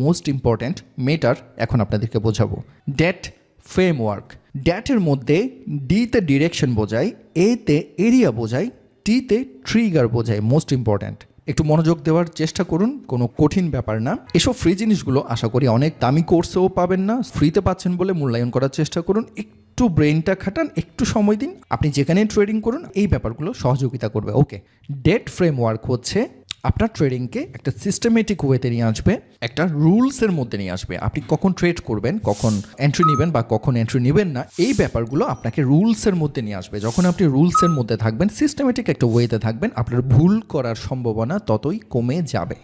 Most important মেটার এখন আপনাদেরকে বোঝাবো। ড্যাট ফ্রেমওয়ার্ক ড্যাটের মধ্যে ডিতে ডিরেকশন বোঝায় এতে এরিয়া বোঝায় টিতে ট্রিগার বোঝায় মোস্ট ইম্পর্ট্যান্ট একটু মনোযোগ দেওয়ার চেষ্টা করুন, কোনো কঠিন ব্যাপার না। এসব ফ্রি জিনিসগুলো আশা করি অনেক দামি কোর্সেও পাবেন না। ফ্রিতে পাচ্ছেন বলে মূল্যায়ন করার চেষ্টা করুন, একটু ব্রেনটা খাটান, একটু সময় দিন। আপনি যেখানে ট্রেডিং করুন, এই ব্যাপারগুলো সহযোগিতা করবে। ওকে ডেট ফ্রেমওয়ার্ক হচ্ছে আপনার ট্রেডিংকে একটা সিস্টেমেটিক ওয়েতে নিয়ে আসবে, একটা রুলসের মধ্যে নিয়ে আসবে। আপনি কখন ট্রেড করবেন, কখন এন্ট্রি নেবেন বা কখন এন্ট্রি নেবেন না, এই ব্যাপারগুলো আপনাকে রুলসের মধ্যে নিয়ে আসবে। যখন আপনি রুলসের মধ্যে থাকবেন সিস্টেমেটিক একটা ওয়েতে থাকবেন, আপনার ভুল করার সম্ভাবনা ততই কমে যাবে।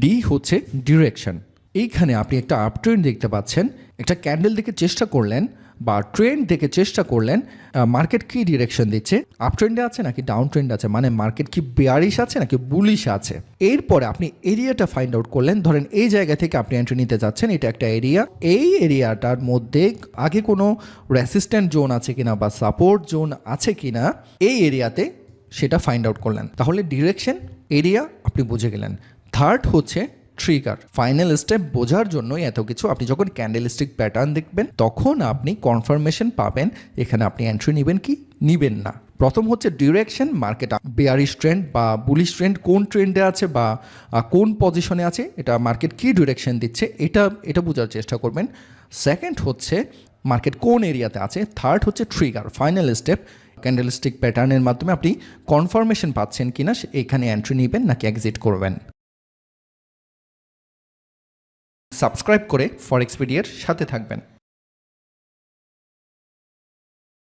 ডি হচ্ছে ডিরেকশন এইখানে আপনি একটা আপ ট্রেন্ড দেখতে পাচ্ছেন, একটা ক্যান্ডেল দেখে চেষ্টা করলেন বা ট্রেন্ড দেখে চেষ্টা করলেন মার্কেট কি ডিরেকশন দিচ্ছে? আপ ট্রেন্ডে আছে নাকি ডাউন ট্রেন্ড আছে? মানে মার্কেট কি বেয়ারিশ আছে নাকি বুলিশ আছে? এরপরে আপনি এরিয়াটা ফাইন্ড আউট করলেন। ধরেন এই জায়গা থেকে আপনি এন্ট্রি নিতে যাচ্ছেন, এটা একটা এরিয়া এই এরিয়াটার মধ্যে আগে কোনো রেসিস্ট্যান্ট জোন আছে কিনা বা সাপোর্ট জোন আছে কিনা, এই এরিয়াতে সেটা ফাইন্ড আউট করলেন। তাহলে ডিরেকশন এরিয়া আপনি বুঝে গেলেন। থার্ড হচ্ছে ট্রিগার ফাইনাল স্টেপ বোঝার জন্যই এত কিছু। আপনি যখন ক্যান্ডেলস্টিক প্যাটার্ন দেখবেন, তখন আপনি কনফার্মেশন পাবেন, এখানে আপনি এন্ট্রি নেবেন কি? নিবেন না। প্রথম হচ্ছে ডিরেকশন মার্কেট বেয়ারিশ ট্রেন্ড বা বুলিশ ট্রেন্ড কোন ট্রেন্ডে আছে বা কোন পজিশনে আছে, এটা মার্কেট কী ডিরেকশন দিচ্ছে, এটা এটা বোঝার চেষ্টা করবেন। সেকেন্ড হচ্ছে মার্কেট কোন এরিয়াতে আছে থার্ড হচ্ছে ট্রিগার ফাইনাল স্টেপ ক্যান্ডেলস্টিক প্যাটার্নের মাধ্যমে আপনি কনফার্মেশন পাচ্ছেন কিনা এখানে এন্ট্রি নেবেন নাকি এক্সিট করবেন। সাবস্ক্রাইব করে ফরেক্সপিডিয়ার সাথে থাকবেন।